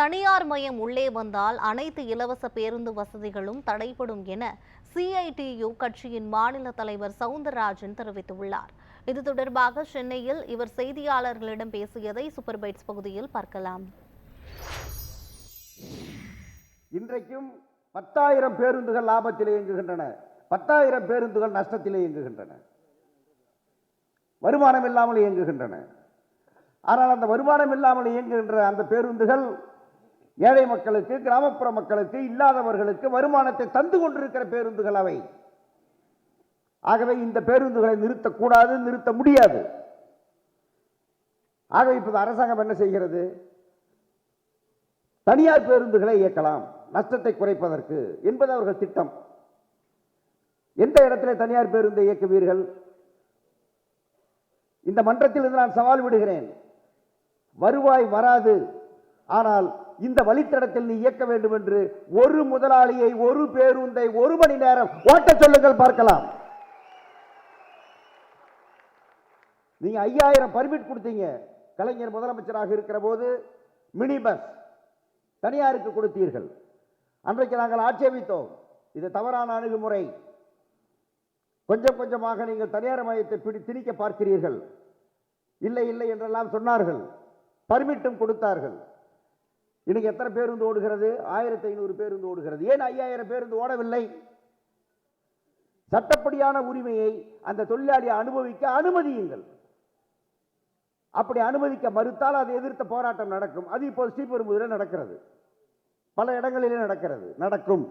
தனியார் மயம் உள்ளே வந்தால் அனைத்து இலவச பேருந்து வசதிகளும் தடைபடும் என சிஐடியு கட்சியின் மாநில தலைவர் சவுந்தரராஜன் தெரிவித்துள்ளார். இது தொடர்பாக சென்னையில் இவர் செய்தியாளர்களிடம் பேசியதை சூப்பர் பைட்ஸ் பகுதியில் பார்க்கலாம். இன்றைக்கும் பத்தாயிரம் பேருந்துகள் லாபத்தில் இயங்குகின்றன. பத்தாயிரம் பேருந்துகள் நஷ்டத்தில் இயங்குகின்றன. வருமானம் இல்லாமல் இயங்குகின்றன. ஆனால் அந்த வருமானம் இல்லாமல் இயங்குகின்ற அந்த பேருந்துகள் ஏழை மக்களுக்கு கிராமப்புற மக்களுக்கு இல்லாதவர்களுக்கு வருமானத்தை தந்து கொண்டிருக்கிற பேருந்துகள் அவை. ஆகவே இந்த பேருந்துகளை நிறுத்தக்கூடாது நிறுத்த முடியாது. ஆகவே இப்போது அரசாங்கம் என்ன செய்கிறது? தனியார் பேருந்துகளை இயக்கலாம் நஷ்டத்தை குறைப்பதற்கு என்பது அவர்கள் திட்டம். எந்த இடத்துல தனியார் பேருந்தை இயக்குவீர்கள்? இந்த மன்றத்தில் இருந்து நான் சவால் விடுகிறேன். வருவாய் வராது ஆனால் இந்த வழித்தடத்தில் நீ இயக்க வேண்டும் என்று ஒரு முதலாளியை ஒரு பேருந்தை ஒரு மணி நேரம் ஓட்ட சொல்லுங்கள் பார்க்கலாம். நீங்க ஐயாயிரம் பர்மிட் கொடுத்தீங்க. கலைஞர் முதலமைச்சராக இருக்கிற போது மினி பஸ் தனியாருக்கு கொடுத்தீர்கள். அன்றைக்கு நாங்கள் ஆட்சேபித்தோம். இது தவறான அணுகுமுறை. கொஞ்சம் கொஞ்சமாக நீங்கள் தனியார் மையத்தை பிடி திணிக்க பார்க்கிறீர்கள். இல்லை இல்லை என்றெல்லாம் சொன்னார்கள். பர்மிட்டும் கொடுத்தார்கள். இன்னைக்கு எத்தனை பேருந்து ஓடுகிறது? ஆயிரத்தி ஐநூறு பேருந்து ஓடுகிறது. ஏன் ஐயாயிரம் பேருந்து ஓடவில்லை? சட்டப்படியான உரிமையை அந்த தொழிலாளி அனுபவிக்க அனுமதியுங்கள். அப்படி அனுமதிக்க மறுத்தால் அதை எதிர்த்த போராட்டம் நடக்கும். அது இப்போ ஸ்ரீபெரும்புதூரில் நடக்கிறது. பல இடங்களிலே நடக்கிறது. நடக்கும்.